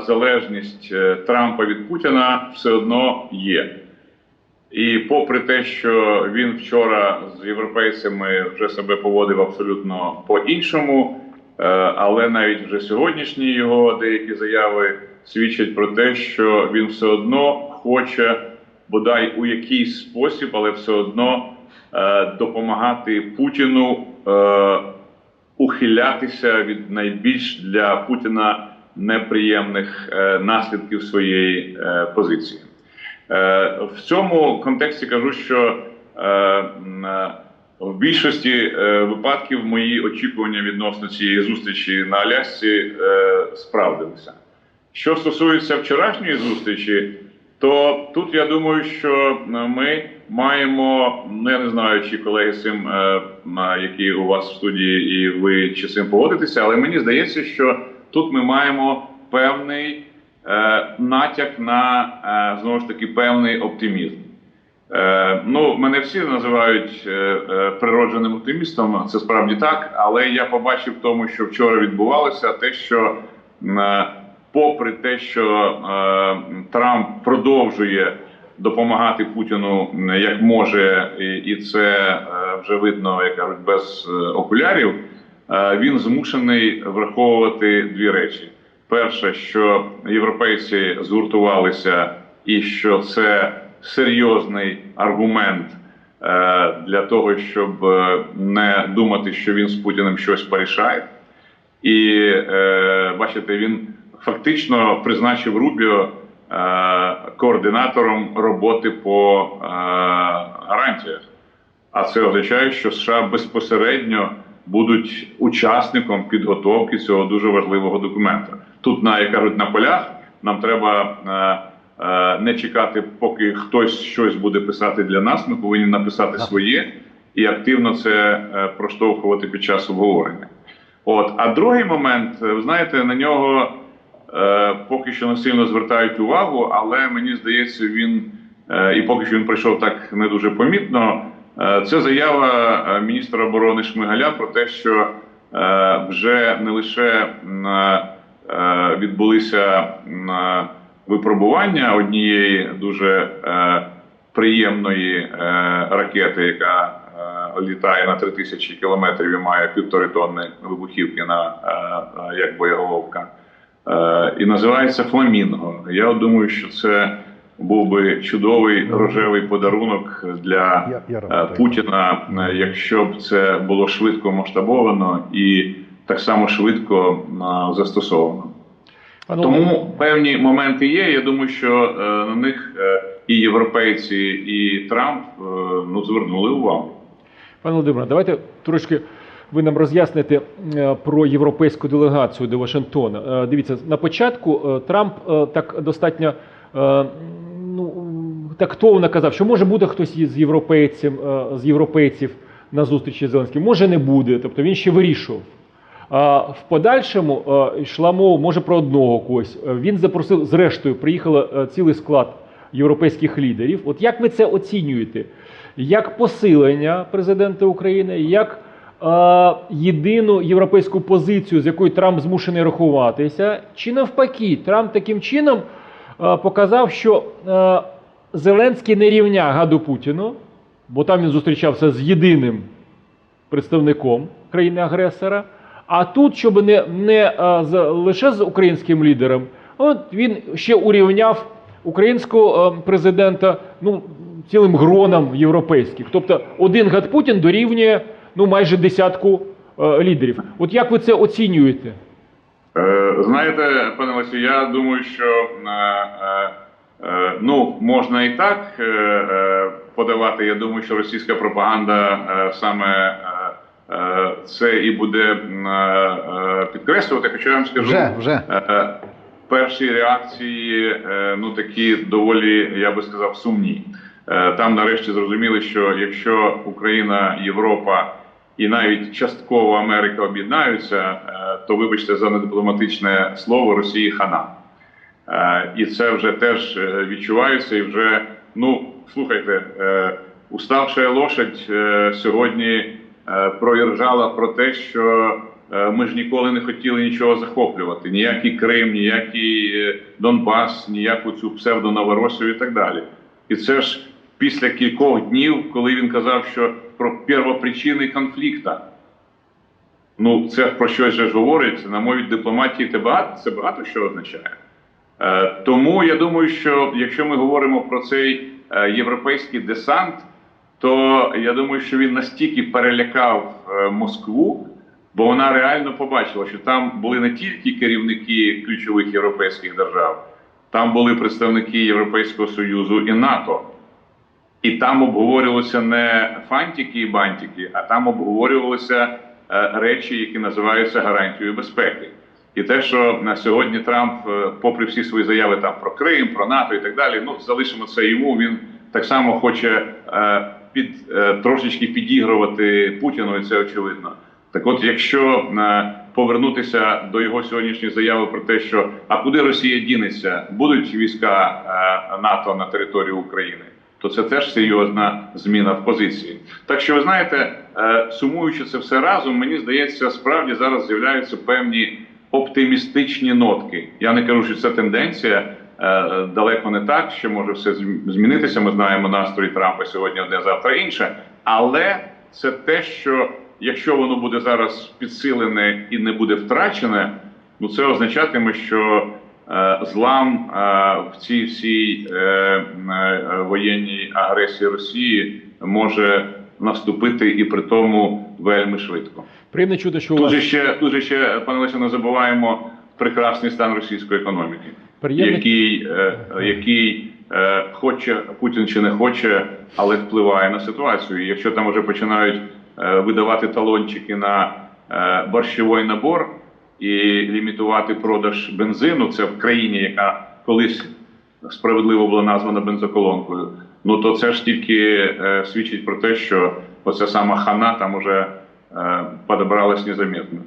залежність е, Трампа від Путіна все одно є. І попри те, що він вчора з європейцями вже себе поводив абсолютно по-іншому, е, але навіть вже сьогоднішні його деякі заяви свідчать про те, що він все одно хоче бодай у якийсь спосіб, але все одно е, допомагати Путіну ухилятися від найбільш для Путіна неприємних е, наслідків своєї е, позиції. Е, В цьому контексті кажу, що в більшості випадків мої очікування відносно цієї зустрічі на Алясці справдилися. Що стосується вчорашньої зустрічі, то тут я думаю, що ми маємо, ну я не знаю, чи колеги з цим, які у вас в студії, і ви чи з цим погодитеся, але мені здається, що тут ми маємо певний е, натяк на е, знову ж таки певний оптимізм. Е, ну, мене всі називають е, е, природженим оптимістом, це справді так, але я побачив в тому, що вчора відбувалося, те, що е, попри те, що е, Трамп продовжує допомагати Путіну як може, і, це е, вже видно, як кажуть, без е, окулярів, він змушений враховувати дві речі. Перше, що європейці згуртувалися, і що це серйозний аргумент е, для того, щоб е, не думати, що він з Путіним щось порішає. І е, бачите, він фактично призначив Рубіо е, координатором роботи по е, гарантіях. А це означає, що США безпосередньо будуть учасником підготовки цього дуже важливого документа. Тут, на як кажуть, на полях нам треба е, е, не чекати, поки хтось щось буде писати для нас. Ми повинні написати своє і активно це е, проштовхувати під час обговорення. От, а другий момент, е, ви знаєте, на нього е, поки що не сильно звертають увагу, але мені здається, він е, і поки що він прийшов так не дуже помітно. Е, це заява е, міністра оборони Шмигаля про те, що е, вже не лише відбулися випробування однієї дуже приємної ракети, яка літає на 3000 кілометрів і має півтори тонни вибухівки на як боєголовка. І називається Фламінго. Я думаю, що це був би чудовий рожевий подарунок для е. Путіна, е, якщо б це було швидко масштабовано і так само швидко е, застосовано. Тому певні моменти є. Я думаю, що на них і європейці, і Трамп ну звернули увагу. Пане Володимире, давайте трошки ви нам роз'ясните про європейську делегацію до Вашингтона. Дивіться, на початку Трамп так достатньо тактовно казав, що може буде хтось із європейців, е, з європейців на зустрічі з Зеленським, може не буде. Тобто він ще вирішував. В подальшому е, йшла мова, може про одного когось. Е, Він запросив, зрештою, приїхало е, цілий склад європейських лідерів. От як ви це оцінюєте? Як посилення президента України, як єдину європейську позицію, з якою Трамп змушений рахуватися, чи навпаки, Трамп таким чином показав, що Зеленський не рівня гаду Путіну, бо там він зустрічався з єдиним представником країни-агресора. А тут, щоб не, не а, лише з українським лідером, от він ще урівняв українського е, президента ну, цілим гроном європейських. Тобто один гад Путін дорівнює ну, майже десятку е, лідерів. От як ви це оцінюєте? Е, Знаєте, пане Олексію, я думаю, що ну можна і так е, е, подавати. Я думаю, що російська пропаганда е, саме е, е, це і буде е, е, підкреслювати. Хоча я вам скажу, Вже, вже. Е, перші реакції е, ну такі доволі, я би сказав, сумні. Е, Там нарешті зрозуміли, що якщо Україна, Європа і навіть частково Америка об'єднаються, е, то вибачте за недипломатичне слово Росії хана. Е, І це вже теж е, відчувається, і вже ну слухайте, е, уставша лошадь сьогодні проіржала про те, що ми ж ніколи не хотіли нічого захоплювати. Ніякий Крим, ніякий Донбас, ніяку цю псевдоноворосію і так далі. І це ж після кількох днів, коли він казав, що про первопричини конфлікту. Ну, це про щось же ж говорить. На мові дипломатії це багато, це багато що означає. Е, тому я думаю, що якщо ми говоримо про цей е, європейський десант, то я думаю, що він настільки перелякав е, Москву, бо вона реально побачила, що там були не тільки керівники ключових європейських держав, там були представники Європейського Союзу і НАТО. І там обговорювалися не фантики і бантики, а там обговорювалися речі, які називаються гарантією безпеки. І те, що на сьогодні Трамп, е, попри всі свої заяви там про Крим, про НАТО і так далі, ну залишимо це йому. Він так само хоче е, під е, трошечки підігрувати Путіну, і це очевидно. Так, от, якщо е, повернутися до його сьогоднішньої заяви про те, що а куди Росія дінеться, будуть війська е, НАТО на території України, то це теж серйозна зміна в позиції. Так що ви знаєте, е, сумуючи це все разом, мені здається, справді зараз з'являються певні оптимістичні нотки. Я не кажу, що це тенденція. е, Далеко не так, що може все змінитися. Ми знаємо настрої Трампа сьогодні одне, завтра інше. Але це те, що якщо воно буде зараз підсилене і не буде втрачене, ну це означатиме, що е, злам е, в цій всій е, е, воєнній агресії Росії може наступити і при тому вельми швидко. Приємно чути, що у Тут вас же ще, тут ще пане Леся, не забуваємо прекрасний стан російської економіки, приємно. який, е, який е, хоче Путін чи не хоче, але впливає на ситуацію. І якщо там вже починають е, видавати талончики на е, борщовий набор і лімітувати продаж бензину, це в країні, яка колись справедливо була названа бензоколонкою. Ну то це ж тільки е, свідчить про те, що оця сама хана там уже е, подобралась незамітно.